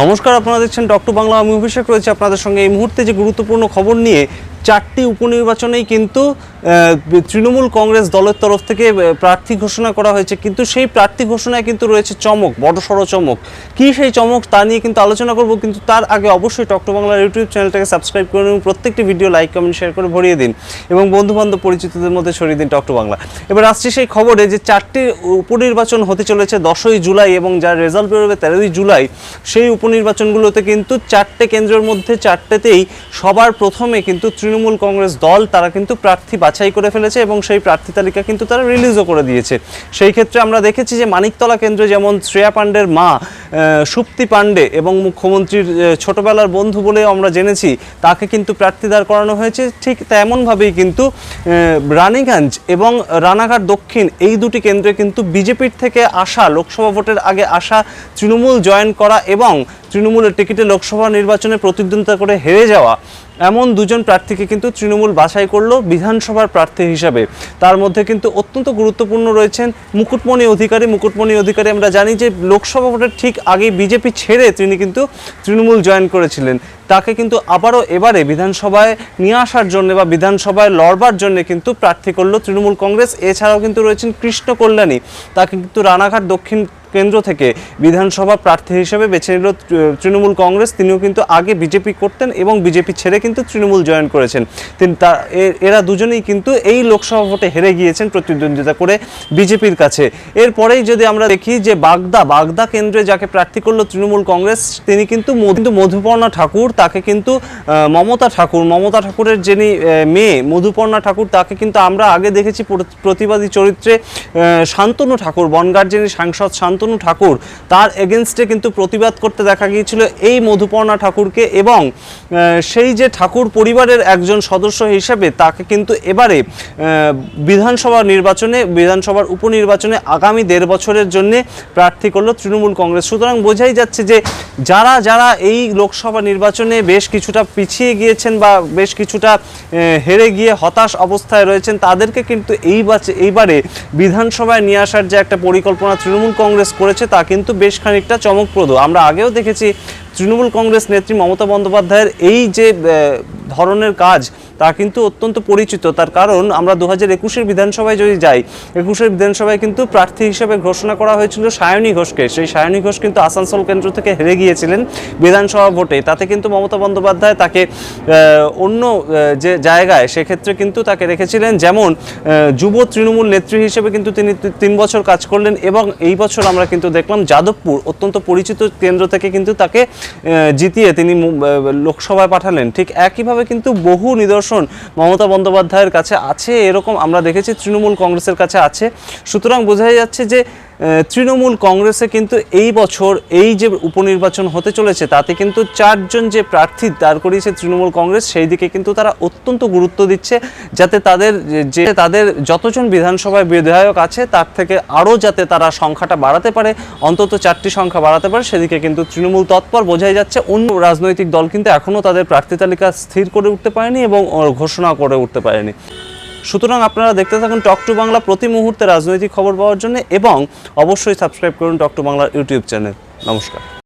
নমস্কার, আপনারা দেখছেন ডক্টর বাংলা আমি অভিষেক রয়েছে। আপনাদের সঙ্গে এই মুহূর্তে যে গুরুত্বপূর্ণ খবর নিয়ে চারটি উপনির্বাচনেই কিন্তু তৃণমূল কংগ্রেস দলের তরফ থেকে প্রার্থী ঘোষণা করা হয়েছে। কিন্তু সেই প্রার্থী ঘোষণায় কিন্তু রয়েছে চমক বড়সড় চমক। কি সেই চমক তা নিয়ে কিন্তু আলোচনা করব, কিন্তু তার আগে অবশ্যই ডক্টর বাংলার ইউটিউব চ্যানেলটাকে সাবস্ক্রাইব করে এবং প্রত্যেকটি ভিডিও লাইক, কমেন্ট, শেয়ার করে ভরিয়ে দিন এবং বন্ধু বান্ধব পরিচিতদের মধ্যে ছড়িয়ে দিন ডক্টর বাংলা। এবার আসছে সেই খবরে যে চারটি উপনির্বাচন হতে চলেছে দশই জুলাই এবং যার রেজাল্ট বেরোবে তেরোই জুলাই, সেই উপনির্বাচনগুলোতে কিন্তু চারটে কেন্দ্রের মধ্যে, চারটেতেই সবার প্রথমে কিন্তু তৃণমূল কংগ্রেস দল তারা কিন্তু প্রার্থী বাছাই করে ফেলেছে এবং সেই প্রার্থী তালিকা কিন্তু তারা রিলিজও করে দিয়েছে। সেই ক্ষেত্রে আমরা দেখেছি যে মানিকতলা কেন্দ্রে যেমন শ্রেয়া পাণ্ডের মা সুপ্তি পাণ্ডে এবং মুখ্যমন্ত্রীর ছোটবেলার বন্ধু বলে আমরা জেনেছি, তাকে কিন্তু প্রার্থী দাঁড় করানো হয়েছে। ঠিক তেমনভাবেই কিন্তু রানীগঞ্জ এবং রানাঘাট দক্ষিণ এই দুটি কেন্দ্রে কিন্তু বিজেপির থেকে আসা লোকসভা ভোটের আগে আসা তৃণমূল জয়েন করা এবং তৃণমূলের টিকিটে লোকসভা নির্বাচনে প্রতিদ্বন্দ্বিতা করে হেরে যাওয়া এমন দুজন প্রার্থীকে কিন্তু তৃণমূল বাছাই করল বিধানসভার প্রার্থী হিসাবে। তার মধ্যে কিন্তু অত্যন্ত গুরুত্বপূর্ণ রয়েছেন মুকুটমণি অধিকারী। মুকুটমণি অধিকারী, আমরা জানি যে লোকসভা ভোটের ঠিক আগে বিজেপি ছেড়ে তিনি কিন্তু তৃণমূল জয়েন করেছিলেন। তাকে কিন্তু আবারও এবারে বিধানসভায় নিয়ে আসার জন্য বা বিধানসভায় লড়বার জন্য কিন্তু প্রার্থী করল তৃণমূল কংগ্রেস। এছাড়াও কিন্তু রয়েছেন কৃষ্ণ কল্যাণী। তাকে কিন্তু রানাঘাট দক্ষিণ কেন্দ্র থেকে বিধানসভা প্রার্থী হিসেবে বেছে নিল তৃণমূল কংগ্রেস। তিনিও কিন্তু আগে বিজেপি করতেন এবং বিজেপি ছেড়ে কিন্তু তৃণমূল জয়েন করেছেন। তিনি তা এরা দুজনেই কিন্তু এই লোকসভা ভোটে হেরে গিয়েছেন প্রতিদ্বন্দ্বিতা করে বিজেপির কাছে। এরপরেই যদি আমরা দেখি যে বাগদা বাগদা কেন্দ্রে যাকে প্রার্থী করল তৃণমূল কংগ্রেস, তিনি কিন্তু কিন্তু মধুপর্ণা ঠাকুর, তাকে কিন্তু মমতা ঠাকুর, মমতা ঠাকুরের যিনি মেয়ে মধুপর্ণা ঠাকুর, তাকে কিন্তু আমরা আগে দেখেছি প্র- প্রতিবাদী চরিত্রে শান্তনু ঠাকুর, বনগাঁর যিনি সাংসদ শান্তনু ঠাকুর, তার এগেনস্টে কিন্তু প্রতিবাদ করতে দেখা গিয়েছিল এই মধুপর্ণা ঠাকুরকে এবং সেই যে ঠাকুর পরিবারের একজন সদস্য হিসেবে তাকে কিন্তু এবারে বিধানসভা নির্বাচনে, বিধানসভার উপনির্বাচনে আগামী দেড় বছরের জন্য প্রার্থী করল তৃণমূল কংগ্রেস। সুতরাং বোঝাই যাচ্ছে যে যারা যারা এই লোকসভা নির্বাচনে বেশ কিছুটা পিছিয়ে গিয়েছেন বা বেশ কিছুটা হেরে গিয়ে হতাশ অবস্থায় রয়েছেন, তাদেরকে কিন্তু এই বাচ- এইবারে বিধানসভায় নিয়ে আসার যে একটা পরিকল্পনা তৃণমূল কংগ্রেস করেছে, তা কিন্তু বেশ খানিকটা চমকপ্রদ। আমরা আগেও দেখেছি তৃণমূল কংগ্রেস নেত্রী মমতা বন্দ্যোপাধ্যায়ের এই যে ধরনের কাজ তা কিন্তু অত্যন্ত পরিচিত। তার কারণ আমরা দু হাজার একুশের বিধানসভায় যদি যাই, একুশের বিধানসভায় কিন্তু প্রার্থী হিসেবে ঘোষণা করা হয়েছিল সায়নী ঘোষকে। সেই সায়নী ঘোষ কিন্তু আসানসোল কেন্দ্র থেকে হেরে গিয়েছিলেন বিধানসভা ভোটে। তাতে কিন্তু মমতা বন্দ্যোপাধ্যায় তাকে অন্য যে জায়গায় সেক্ষেত্রে কিন্তু তাকে রেখেছিলেন যেমন যুব তৃণমূল নেত্রী হিসেবে কিন্তু তিনি তিন বছর কাজ করলেন এবং এই বছর আমরা কিন্তু দেখলাম যাদবপুর অত্যন্ত পরিচিত কেন্দ্র থেকে কিন্তু তাকে জিতিয়ে তিনি লোকসভায় পাঠালেন। ঠিক একইভাবে কিন্তু বহু নিদর্শন মমতা বন্দ্যোপাধ্যায়ের কাছে আছে, এরকম আমরা দেখেছি, তৃণমূল কংগ্রেসের কাছে আছে। সুতরাং বোঝাই যাচ্ছে যে তৃণমূল কংগ্রেসে কিন্তু এই বছর এই যে উপনির্বাচন হতে চলেছে, তাতে কিন্তু চারজন যে প্রার্থী দাঁড় করিয়েছে তৃণমূল কংগ্রেস, সেই দিকে কিন্তু তারা অত্যন্ত গুরুত্ব দিচ্ছে যাতে তাদের যে- তাদের যতজন বিধানসভায় বিধায়ক আছে, তার থেকে আরও যাতে তারা সংখ্যাটা বাড়াতে পারে, অন্তত চারটি সংখ্যা বাড়াতে পারে, সেদিকে কিন্তু তৃণমূল তৎপর বোঝাই যাচ্ছে। অন্য রাজনৈতিক দল কিন্তু এখনও তাদের প্রার্থী তালিকা স্থির করে উঠতে পারেনি এবং ঘোষণা করে উঠতে পারেনি। সুতরাং আপনারা দেখতে থাকুন টক টু বাংলা প্রতি মুহূর্তে রাজনৈতিক খবর পাওয়ার জন্য এবং অবশ্যই সাবস্ক্রাইব করুন টক টু বাংলার ইউটিউব চ্যানেল। নমস্কার।